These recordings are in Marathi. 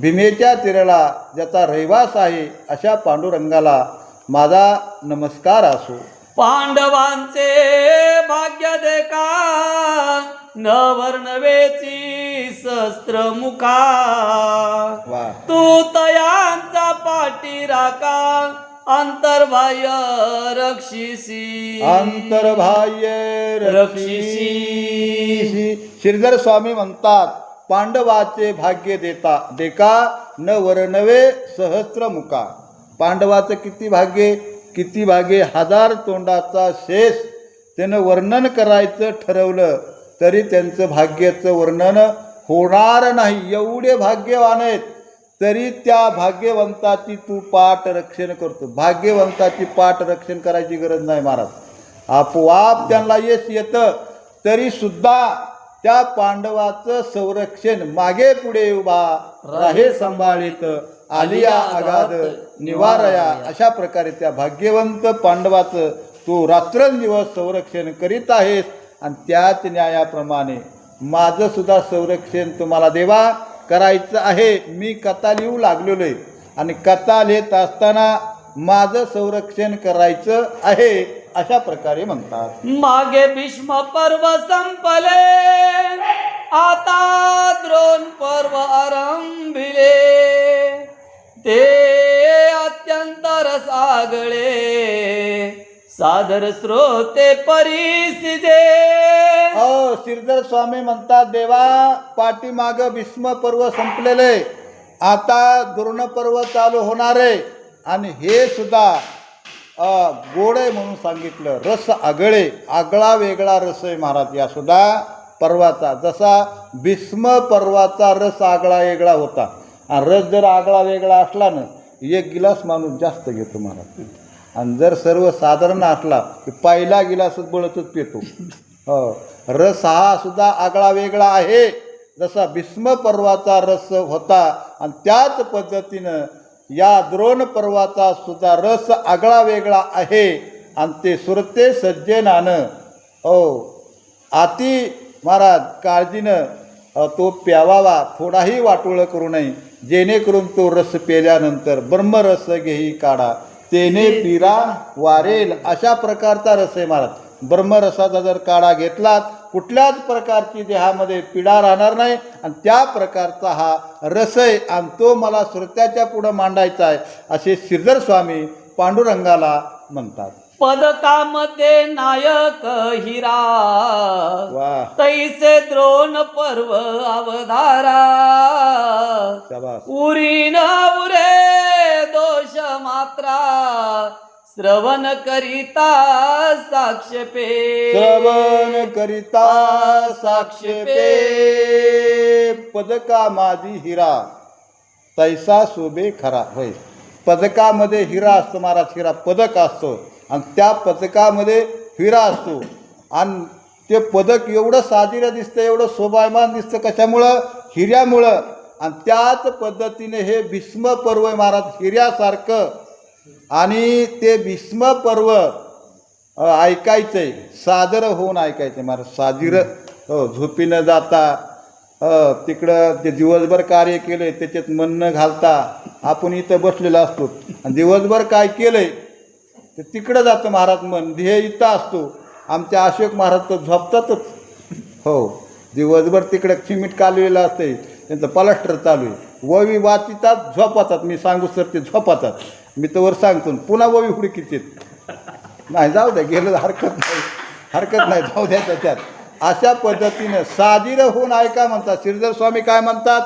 भीमेच्या तीराला ज्याचा रहिवास आहे अशा पांडुरंगाला माझा नमस्कार असो पांडवांचे भाग्य देखा न वर्णवेची शस्त्र मुखा वा तू तयांचा पाठी राका अंतर्बाह्य रक्षिसी अंतर्बाह्य. रक्षिसी श्रीधर स्वामी म्हणतात पांडवाचे भाग्य देता देका न वर्णवे सहस्र मुका. पांडवाचं किती भाग्य? किती भागे हजार तोंडाचा शेष. त्यानं वर्णन करायचं ठरवलं तरी त्यांचं भाग्याचं वर्णन होणार नाही. एवढे भाग्यवान आहेत तरी त्या भाग्यवंताची तू पाठ रक्षण करतो. भाग्यवंताची पाठ रक्षण करायची गरज नाही महाराज. आपोआप त्यांना यश येतं तरी सुद्धा त्या पांडवाचं संरक्षण मागे पुढे उभा राहे संभाळीत आलिया आगाद निवारया अशा प्रकारे त्या भाग्यवंत पांडवाचं तू रात्रंदिवस संरक्षण करीत आहेस. आणि त्याच न्यायाप्रमाणे माझं सुद्धा संरक्षण तुम्हाला देवा करायचं आहे. मी कथा लिहू लागलेलो आहे आणि कथा लिहित असताना माझं संरक्षण करायचं आहे. अशा प्रकारे म्हणतात. मागे भीष्म पर्व संपले. आता द्रोण पर्व आरंभिले. ते अत्यंत रसागळे सादर स्रोते परिसिजे. हो श्रीधर स्वामी म्हणतात देवा पाठीमाग भीष्म पर्व संपलेले. आता द्रोण पर्व चालू होणार. आहे आणि हे सुद्धा गोड आहे म्हणून सांगितलं. रस आगळे आगळा वेगळा रस आहे महाराज या सुद्धा पर्वाचा. जसा भीष्म पर्वाचा रस आगळा वेगळा होता. आणि रस जर आगळा वेगळा असला ना एक गिलास माणूस जास्त घेतो महाराज. आणि जर सर्वसाधारण असला की पहिला गिलासच बळतच पितो. हो. रस हा सुद्धा आगळा वेगळा आहे. जसा भीष्म पर्वाचा रस होता आणि त्याच पद्धतीनं या द्रोण पर्वाचा सुद्धा रस आगळा वेगळा आहे. आणि ते सुरते सज्जनानं हो अति महाराज काळजीनं तो प्यावावा थोडाही वाटोळं करू नये. जेणेकरून तो रस पेल्यानंतर ब्रह्मरस घेई काढा. तेने पिरा वारेल अशा प्रकारचा रस आहे महाराज. ब्रह्मरसाचा जर काढा घेतलात कुठल्याच प्रकारची देहामध्ये पिढा राहणार नाही. आणि त्या प्रकारचा हा रस आहे आणि तो मला श्रोत्याच्या पुढं मांडायचा आहे असे श्रीधर स्वामी पांडुरंगाला म्हणतात. पदकामध्ये नायक हिरा वा. तैसे द्रोण पर्व अवधारा शाबास. उरी न उरे दोष मात्रा श्रवण करिता साक्षेपे। श्रवण करिता साक्षेपे। पदका माझी हिरा। तैसा शोभे खरा होय. पदकामध्ये हिरा असतो महाराज हिरा पदक असतो. आणि त्या पदकामध्ये हिरा असतो. आणि ते पदक एवढं साजिरं दिसतं एवढं शोभायमान दिसतं कशामुळं? हिऱ्यामुळं. आणि त्याच पद्धतीने हे भीष्म पर्व महाराज हिऱ्यासारखं. आणि ते भीष्म पर्व ऐकायचं ऐकायचंय सादर होऊन ऐकायचं. महाराज साजिर हो झोपी न जाता तिकडं ते दिवसभर कार्य केलंय त्याच्यात मन न घालता आपण इथं बसलेलो असतो. आणि दिवसभर काय केलंय ते तिकडं जातं महाराज मन ध्येय इथं असतो. आमच्या अशोक महाराज तर झोपतातच. हो दिवसभर तिकडं चिमीट काललेलं असते त्यांचं पलास्टर चालू आहे. ववी वाचितात झोपतात मी सांगू सर ते झोपतात. मी तर वर सांगतो पुन्हा ववी हुडकीत नाही जाऊ द्या गेलं हरकत नाही. हरकत नाही जाऊ द्या त्याच्यात अशा पद्धतीनं साजीर होऊन ऐका म्हणतात. श्रीधर स्वामी काय म्हणतात?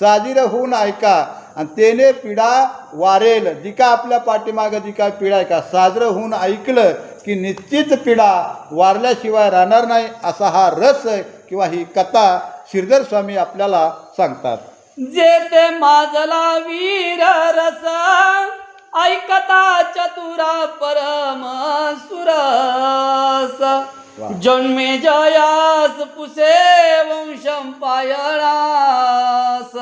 साजीर होऊन ऐका. आणि तेने पिढा वारेल. जी का आपल्या पाठीमागं जी काय पिढा आहे का? साजरं होऊन ऐकलं की निश्चित पिढा वारल्याशिवाय राहणार नाही असा हा रस आहे किंवा ही कथा श्रीधर स्वामी आपल्याला सांगतात. जे ते माजला वीर रसा. ऐकता चतुरा परम सुरस. जन्मे जयास पुसे वंशम पायळास.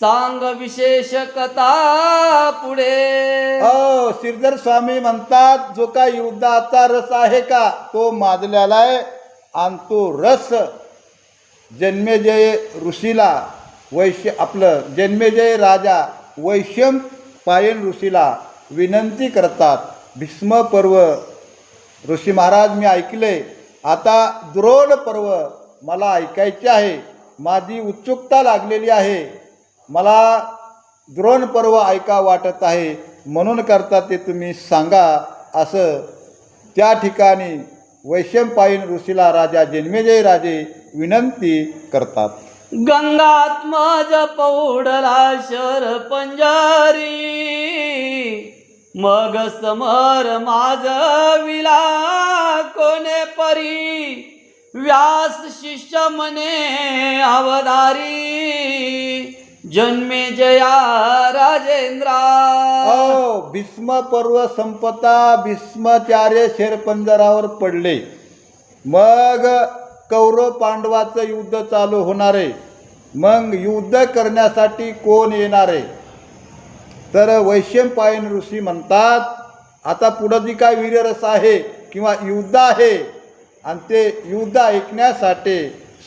सांग विशेष कथा पुढे. हो श्रीधर स्वामी म्हणतात जो काय युद्धाचा रस आहे का तो माजलेला आहे. आणि तो रस जन्मेजय ऋषीला वैश्य आपलं जन्मेजय राजा वैश्यम पायन ऋषीला विनंती करतात भीष्म पर्व. ऋषी महाराज मी ऐकले आता द्रोण पर्व मला ऐकायचे आहे माझी उत्सुकता लागलेली आहे. मला द्रोण पर्व ऐका वाटत आहे म्हणून करता ते तुम्ही सांगा असं. त्या ठिकाणी वैशंपायन ऋषीला राजा जन्मेजय राजे विनंती करतात. गंगात्मज पौडला शर पंजारी. मग समर माझ विला कोणे परी. व्यास शिष्य मने अवधारी. जन्मे जया राजेंद्रा. अ भीष्म पर्व संपता भीष्माचार्य शेरपंजरावर पडले. मग कौरव पांडवाचं युद्ध चालू होणार. आहे मग युद्ध करण्यासाठी कोण येणार? आहे तर वैशंपायन ऋषी म्हणतात आता पुढं जी काय वीररस आहे किंवा युद्ध आहे आणि ते युद्ध ऐकण्यासाठी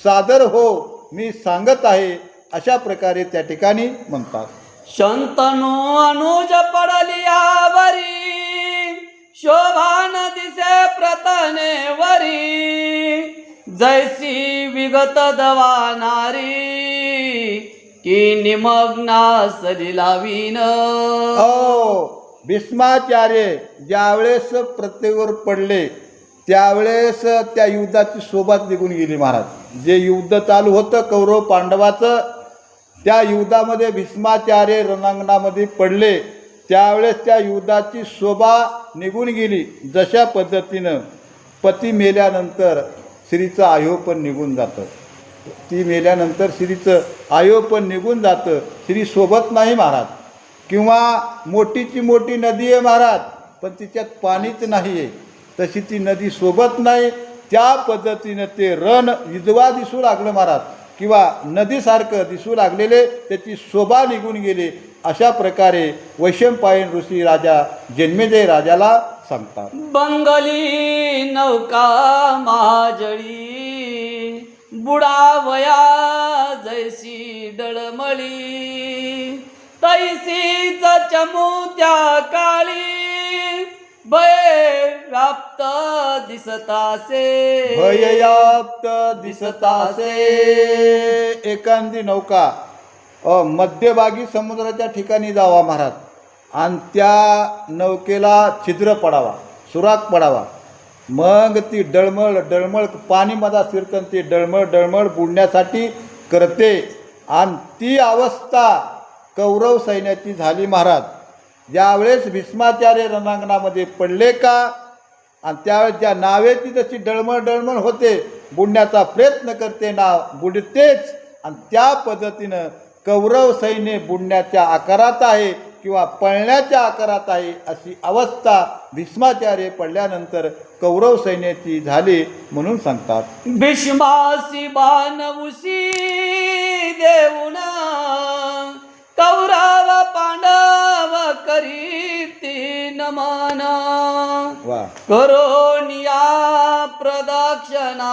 सादर हो मी सांगत आहे अशा प्रकारे त्या ठिकाणी म्हणतात. शंतनु अनुज पडली आवरी शोभान दिसे प्रतने वरी जैसी विगत दवा नारी की निमग्ना सली हो भीष्माचार्य ज्यावेळेस प्रत्येवर पडले त्यावेळेस त्या युद्धाची सोबत निघून गेली महाराज. जे युद्ध चालू होतं कौरव पांडवाचं त्या युद्धामध्ये भीष्माचार्य रणांगणामध्ये पडले त्यावेळेस त्या युद्धाची शोभा निघून गेली जशा पद्धतीनं. पती मेल्यानंतर स्त्रीचं आयो पण निघून जातं. ती मेल्यानंतर स्त्रीचं आयो पण निघून जातं. स्त्री सोबत नाही महाराज किंवा मोठीची मोठी नदी आहे महाराज पण तिच्यात पाणीच नाही आहे तशी ती नदी सोबत नाही. त्या पद्धतीनं ते रण विधवा दिसू लागलं महाराज. किंवा नदीसारखं दिसू लागलेले त्याची शोभा निघून गेली. अशा प्रकारे वैशंपायन ऋषी राजा जन्मेजय राजाला सांगतात. बंगली नौका माजळी बुडावया जैसी डळमळी तैसीच चमुत्या काळी भय व्याप्त दिसतासे. भययाप्त दिसतासे. एखादी नौका अ, मध्यभागी समुद्राच्या ठिकाणी जावा महाराज. आणि त्या नौकेला छिद्र पडावा सुराख पडावा. मग ती डळमळ डळमळ पाणीमध्ये शिरकन ती डळमळ डळमळ बुडण्यासाठी करते. आणि ती अवस्था कौरव सैन्याची झाली महाराज. ज्यावेळेस भीष्माचार्य रणांगणामध्ये पडले का? आणि त्यावेळेस ज्या नावेची जशी डळमळ डळमळ होते बुडण्याचा प्रयत्न करते नाव बुडतेच. आणि त्या पद्धतीनं कौरव सैन्य बुडण्याच्या आकारात आहे. किंवा पळण्याच्या आकारात आहे अशी अवस्था भीष्माचार्य पडल्यानंतर कौरव सैन्याची झाली म्हणून सांगतात. भीष्मासी बाणवुसी देऊन कौरव पांडव करीती नमन. वा. करोनिया प्रदक्षिणा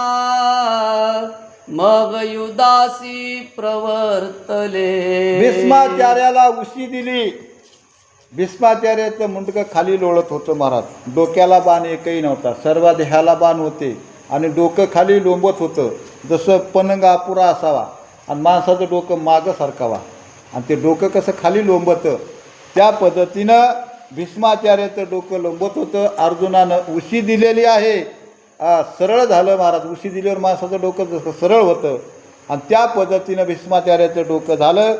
मग युदासी प्रवर्तले. भीष्माचार्याला उशी दिली. भीष्माचार्याचं मुंडकं खाली लोळत होतं महाराज. डोक्याला बाण एकही नव्हता. सर्व देहाला बाण होते आणि डोकं खाली लोंबत होतं. जसं पनंगा अपुरा असावा आणि माणसाचं डोकं मागं सरकावा. आणि ते डोकं कसं खाली लोंबतं त्या पद्धतीनं भीष्माचार्याचं डोकं लोंबत होतं. अर्जुनानं उशी दिलेली आहे. सरळ झालं महाराज. उशी दिल्यावर माणसाचं डोकं जसं सरळ होतं. आणि त्या पद्धतीनं भीष्माचार्याचं डोकं झालं.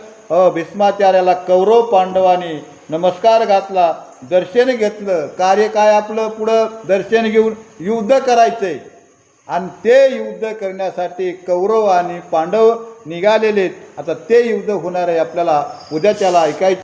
भीष्माचार्याला कौरव पांडवाने नमस्कार घातला दर्शन घेतलं कार्य काय आपलं पुढं? दर्शन घेऊन युद्ध करायचंय. आणि ते युद्ध करण्यासाठी कौरव आणि पांडव निघालेले आहेत. आता ते युद्ध होणार आहे आपल्याला उद्याच्याला ऐकायचं.